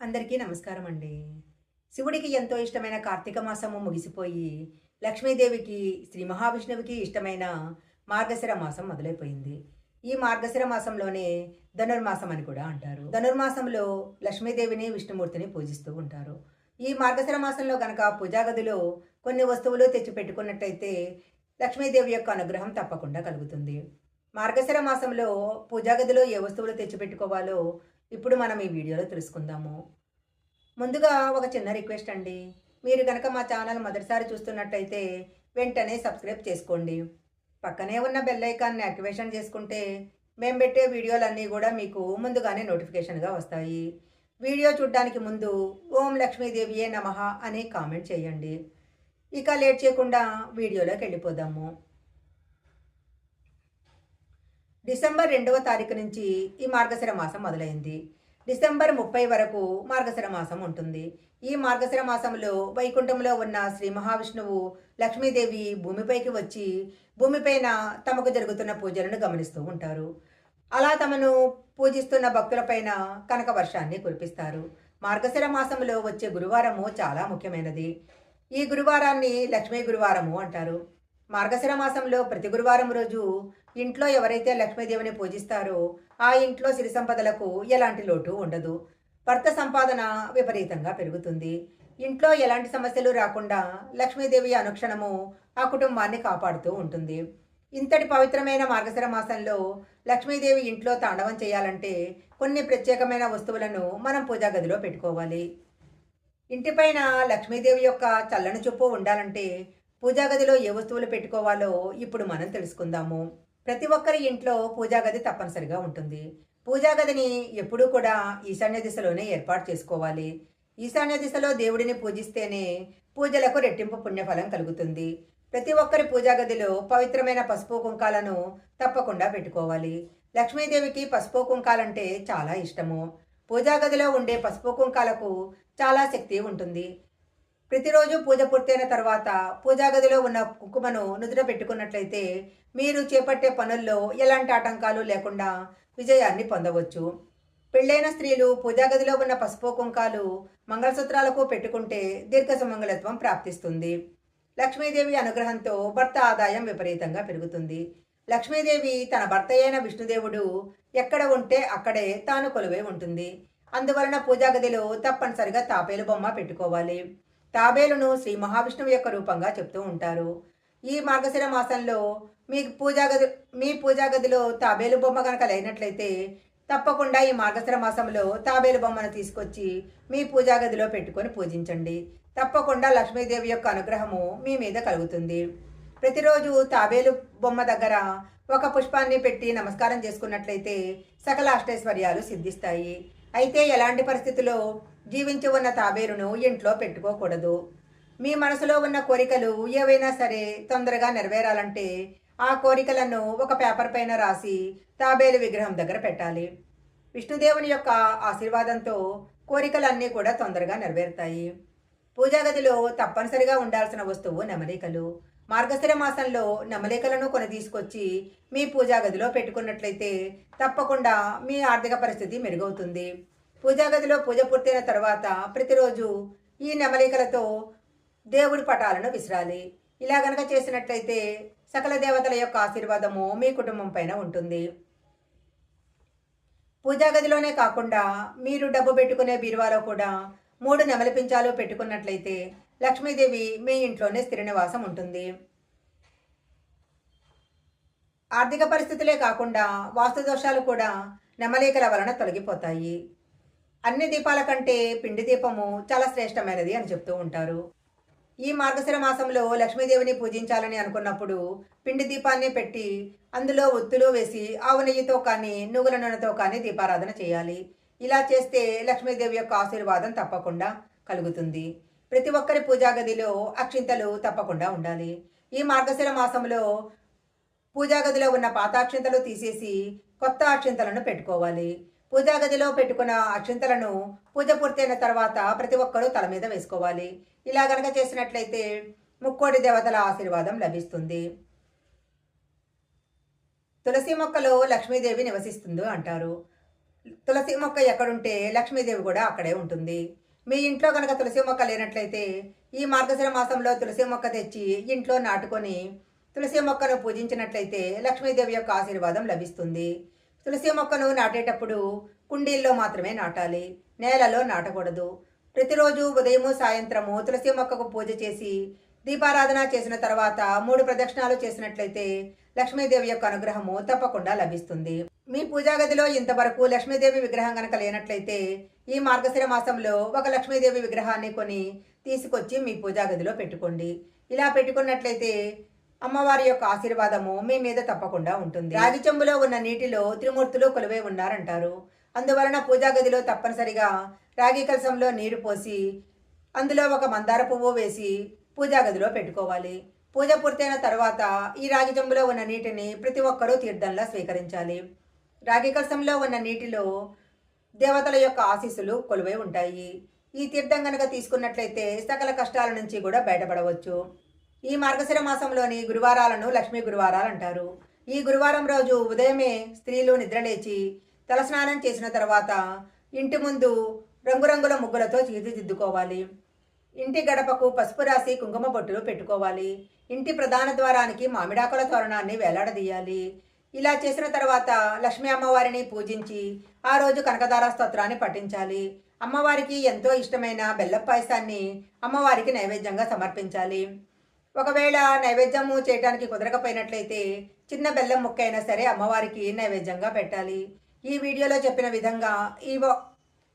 అందరికీ నమస్కారం అండి శివుడికి ఎంతో ఇష్టమైన కార్తీక మాసము ముగిసిపోయి లక్ష్మీదేవికి శ్రీ మహావిష్ణువుకి ఇష్టమైన మార్గశిర మాసం మొదలైపోయింది. ఈ మార్గశిర మాసంలోనే ధనుర్మాసం అని కూడా అంటారు. ధనుర్మాసంలో లక్ష్మీదేవిని విష్ణుమూర్తిని పూజిస్తూ ఉంటారు. ఈ మార్గశిర మాసంలో గనక పూజాగదిలో కొన్ని వస్తువులు తెచ్చిపెట్టుకున్నట్టయితే లక్ష్మీదేవి యొక్క అనుగ్రహం తప్పకుండా కలుగుతుంది. మార్గశిర మాసంలో పూజాగదిలో ఏ వస్తువులు తెచ్చిపెట్టుకోవాలో ఇప్పుడు మనం ఈ వీడియోలో తెలుసుకుందాము. ముందుగా ఒక చిన్న రిక్వెస్ట్ అండి. మీరు కనుక మా ఛానల్ మొదటిసారి చూస్తున్నట్టయితే వెంటనే సబ్స్క్రైబ్ చేసుకోండి. పక్కనే ఉన్న బెల్ ఐకాన్ని యాక్టివేషన్ చేసుకుంటే మేము పెట్టే వీడియోలన్నీ కూడా మీకు ముందుగానే నోటిఫికేషన్గా వస్తాయి. వీడియో చూడడానికి ముందు ఓం లక్ష్మీదేవియే నమః అని కామెంట్ చేయండి. ఇక లేట్ చేయకుండా వీడియోలోకి వెళ్ళిపోదాము. డిసెంబర్ రెండవ తారీఖు నుంచి ఈ మార్గశిర మాసం మొదలైంది. డిసెంబర్ ముప్పై వరకు మార్గశిర మాసం ఉంటుంది. ఈ మార్గశిర మాసంలో వైకుంఠంలో ఉన్న శ్రీ మహావిష్ణువు లక్ష్మీదేవి భూమిపైకి వచ్చి భూమిపైన తమకు జరుగుతున్న పూజలను గమనిస్తూ ఉంటారు. అలా తమను పూజిస్తున్న భక్తులపైన కనక వర్షాన్ని కురిపిస్తారు. మార్గశిర మాసంలో వచ్చే గురువారము చాలా ముఖ్యమైనది. ఈ గురువారాన్ని లక్ష్మీ గురువారము అంటారు. మార్గశిర మాసంలో ప్రతి గురువారం రోజు ఇంట్లో ఎవరైతే లక్ష్మీదేవిని పూజిస్తారో ఆ ఇంట్లో సిరి సంపదలకు ఎలాంటి లోటు ఉండదు. భర్త సంపాదన విపరీతంగా పెరుగుతుంది. ఇంట్లో ఎలాంటి సమస్యలు రాకుండా లక్ష్మీదేవి అనుక్షణము ఆ కుటుంబాన్ని కాపాడుతూ ఉంటుంది. ఇంతటి పవిత్రమైన మార్గశిర మాసంలో లక్ష్మీదేవి ఇంట్లో తాండవం చేయాలంటే కొన్ని ప్రత్యేకమైన వస్తువులను మనం పూజా గదిలో పెట్టుకోవాలి. ఇంటిపైన లక్ష్మీదేవి యొక్క చల్లని చూపు ఉండాలంటే పూజాగదిలో ఏ వస్తువులు పెట్టుకోవాలో ఇప్పుడు మనం తెలుసుకుందాము. ప్రతి ఒక్కరి ఇంట్లో పూజా గది తప్పనిసరిగా ఉంటుంది. పూజా గదిని ఎప్పుడూ కూడా ఈశాన్య దిశలోనే ఏర్పాటు చేసుకోవాలి. ఈశాన్య దిశలో దేవుడిని పూజిస్తేనే పూజలకు రెట్టింపు పుణ్యఫలం కలుగుతుంది. ప్రతి ఒక్కరి పూజా గదిలో పవిత్రమైన పసుపు కుంకాలను తప్పకుండా పెట్టుకోవాలి. లక్ష్మీదేవికి పసుపు కుంకాలంటే చాలా ఇష్టము. పూజా గదిలో ఉండే పసుపు కుంకాలకు చాలా శక్తి ఉంటుంది. ప్రతిరోజు పూజ పూర్తయిన తర్వాత పూజా గదిలో ఉన్న కుంకుమను నుదుట పెట్టుకున్నట్లయితే మీరు చేపట్టే పనుల్లో ఎలాంటి ఆటంకాలు లేకుండా విజయాన్ని పొందవచ్చు. పెళ్ళైన స్త్రీలు పూజా గదిలో ఉన్న పసుపు కుంకాలు మంగళసూత్రాలకు పెట్టుకుంటే దీర్ఘ సుమంగళత్వం ప్రాప్తిస్తుంది. లక్ష్మీదేవి అనుగ్రహంతో భర్త ఆదాయం విపరీతంగా పెరుగుతుంది. లక్ష్మీదేవి తన భర్త అయిన విష్ణుదేవుడు ఎక్కడ ఉంటే అక్కడే తాను కొలువై ఉంటుంది. అందువలన పూజా గదిలో తప్పనిసరిగా తాపేలు బొమ్మ పెట్టుకోవాలి. తాబేలును శ్రీ మహావిష్ణువు యొక్క రూపంగా చెప్తూ ఉంటారు. ఈ మార్గశిర మాసంలో మీ పూజా గది మీ పూజా గదిలో తాబేలు బొమ్మ కనుక లేనట్లయితే తప్పకుండా ఈ మార్గశిర మాసంలో తాబేలు బొమ్మను తీసుకొచ్చి మీ పూజా గదిలో పెట్టుకొని పూజించండి. తప్పకుండా లక్ష్మీదేవి యొక్క అనుగ్రహము మీ మీద కలుగుతుంది. ప్రతిరోజు తాబేలు బొమ్మ దగ్గర ఒక పుష్పాన్ని పెట్టి నమస్కారం చేసుకున్నట్లయితే సకల అష్టైశ్వర్యాలు సిద్ధిస్తాయి. అయితే ఎలాంటి పరిస్థితుల్లో జీవించి ఉన్న తాబేరును ఇంట్లో పెట్టుకోకూడదు. మీ మనసులో ఉన్న కోరికలు ఏవైనా సరే తొందరగా నెరవేరాలంటే ఆ కోరికలను ఒక పేపర్ పైన రాసి తాబేలు విగ్రహం దగ్గర పెట్టాలి. విష్ణుదేవుని యొక్క ఆశీర్వాదంతో కోరికలన్నీ కూడా తొందరగా నెరవేరుతాయి. పూజా గదిలో తప్పనిసరిగా ఉండాల్సిన వస్తువు నెమలికలు. మార్గశిర మాసంలో నెమలికలను కొని తీసుకొచ్చి మీ పూజా గదిలో పెట్టుకున్నట్లయితే తప్పకుండా మీ ఆర్థిక పరిస్థితి మెరుగవుతుంది. పూజాగదిలో పూజ పూర్తయిన తర్వాత ప్రతిరోజు ఈ నెమలికలతో దేవుడి పటాలను విసిరాలి. ఇలా గనక చేసినట్లయితే సకల దేవతల యొక్క ఆశీర్వాదము మీ కుటుంబం పైన ఉంటుంది. పూజా గదిలోనే కాకుండా మీరు డబ్బు పెట్టుకునే బీరువాలో కూడా మూడు నెమలి పింఛాలు పెట్టుకున్నట్లయితే లక్ష్మీదేవి మీ ఇంట్లోనే స్థిర నివాసం ఉంటుంది. ఆర్థిక పరిస్థితులే కాకుండా వాస్తు దోషాలు కూడా నెమలికల వలన తొలగిపోతాయి. అన్ని దీపాల కంటే పిండి దీపము చాలా శ్రేష్టమైనది అని చెప్తూ ఉంటారు. ఈ మార్గశిర మాసంలో లక్ష్మీదేవిని పూజించాలని అనుకున్నప్పుడు పిండి దీపాన్ని పెట్టి అందులో ఒత్తులు వేసి ఆవు నెయ్యితో కానీ నువ్వుల నూనెతో కానీ దీపారాధన చేయాలి. ఇలా చేస్తే లక్ష్మీదేవి యొక్క ఆశీర్వాదం తప్పకుండా కలుగుతుంది. ప్రతి ఒక్కరి పూజా గదిలో అక్షింతలు తప్పకుండా ఉండాలి. ఈ మార్గశిర మాసంలో పూజా గదిలో ఉన్న పాత అక్షింతలు తీసేసి కొత్త అక్షింతలను పెట్టుకోవాలి. పూజా గదిలో పెట్టుకున్న అక్షింతలను పూజ పూర్తయిన తర్వాత ప్రతి ఒక్కరూ తల మీద వేసుకోవాలి. ఇలా గనక చేసినట్లయితే ముక్కోడి దేవతల ఆశీర్వాదం లభిస్తుంది. తులసి మొక్కలో లక్ష్మీదేవి నివసిస్తుంది అంటారు. తులసి మొక్క ఎక్కడుంటే లక్ష్మీదేవి కూడా అక్కడే ఉంటుంది. మీ ఇంట్లో కనుక తులసి మొక్క లేనట్లయితే ఈ మార్గశిర మాసంలో తులసి మొక్క తెచ్చి ఇంట్లో నాటుకొని తులసి మొక్కను పూజించినట్లయితే లక్ష్మీదేవి యొక్క ఆశీర్వాదం లభిస్తుంది. తులసి మొక్కను నాటేటప్పుడు కుండీల్లో మాత్రమే నాటాలి నేలలో నాటకూడదు. ప్రతిరోజు ఉదయము సాయంత్రము తులసి మొక్కకు పూజ చేసి దీపారాధన చేసిన తర్వాత మూడు ప్రదక్షిణాలు చేసినట్లయితే లక్ష్మీదేవి యొక్క అనుగ్రహము తప్పకుండా లభిస్తుంది. మీ పూజా గదిలో ఇంతవరకు లక్ష్మీదేవి విగ్రహం కనుక లేనట్లయితే ఈ మార్గశిర మాసంలో ఒక లక్ష్మీదేవి విగ్రహాన్ని కొని తీసుకొచ్చి మీ పూజా గదిలో పెట్టుకోండి. ఇలా పెట్టుకున్నట్లయితే అమ్మవారి యొక్క ఆశీర్వాదము మీ మీద తప్పకుండా ఉంటుంది. రాగి చెంబులో ఉన్న నీటిలో త్రిమూర్తులు కొలువై ఉన్నారంటారు. అందువలన పూజా గదిలో తప్పనిసరిగా రాగి కలసంలో నీరు పోసి అందులో ఒక మందార పువ్వు వేసి పూజా గదిలో పెట్టుకోవాలి. పూజ పూర్తయిన తర్వాత ఈ రాగి చెంబులో ఉన్న నీటిని ప్రతి ఒక్కరూ తీర్థంలా స్వీకరించాలి. రాగి కలసంలో ఉన్న నీటిలో దేవతల యొక్క ఆశీస్సులు కొలువై ఉంటాయి. ఈ తీర్థం కనుక తీసుకున్నట్లయితే సకల కష్టాల నుంచి కూడా బయటపడవచ్చు. ఈ మార్గశిర మాసంలోని గురువారాలను లక్ష్మీ గురువారాలు అంటారు. ఈ గురువారం రోజు ఉదయమే స్త్రీలు నిద్రలేచి తలస్నానం చేసిన తర్వాత ఇంటి ముందు రంగురంగుల ముగ్గులతో తీర్చిదిద్దుకోవాలి ఇంటి గడపకు పసుపు రాసి కుంకుమ బొట్టులు పెట్టుకోవాలి. ఇంటి ప్రధాన ద్వారానికి మామిడాకుల తోరణాన్ని వేలాడదీయాలి. ఇలా చేసిన తర్వాత లక్ష్మీ అమ్మవారిని పూజించి ఆ రోజు కనకదార స్తోత్రాన్ని పఠించాలి. అమ్మవారికి ఎంతో ఇష్టమైన బెల్లం పాయసాన్ని అమ్మవారికి నైవేద్యంగా సమర్పించాలి. ఒకవేళ నైవేద్యము చేయడానికి కుదరకపోయినట్లయితే చిన్న బెల్లం ముక్క అయినా సరే అమ్మవారికి నైవేద్యంగా పెట్టాలి. ఈ వీడియోలో చెప్పిన విధంగా ఈ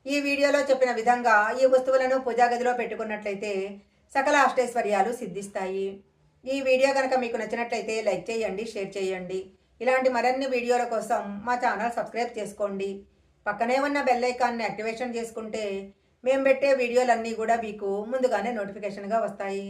ఈ వీడియోలో చెప్పిన విధంగా ఈ వస్తువులను పూజా గదిలో పెట్టుకున్నట్లయితే సకల అష్టైశ్వర్యాలు సిద్ధిస్తాయి. ఈ వీడియో కనుక మీకు నచ్చినట్లయితే లైక్ చేయండి షేర్ చేయండి. ఇలాంటి మరిన్ని వీడియోల కోసం మా ఛానల్ సబ్స్క్రైబ్ చేసుకోండి. పక్కనే ఉన్న బెల్ ఐకాన్ని యాక్టివేషన్ చేసుకుంటే మేము పెట్టే వీడియోలన్నీ కూడా మీకు ముందుగానే నోటిఫికేషన్గా వస్తాయి.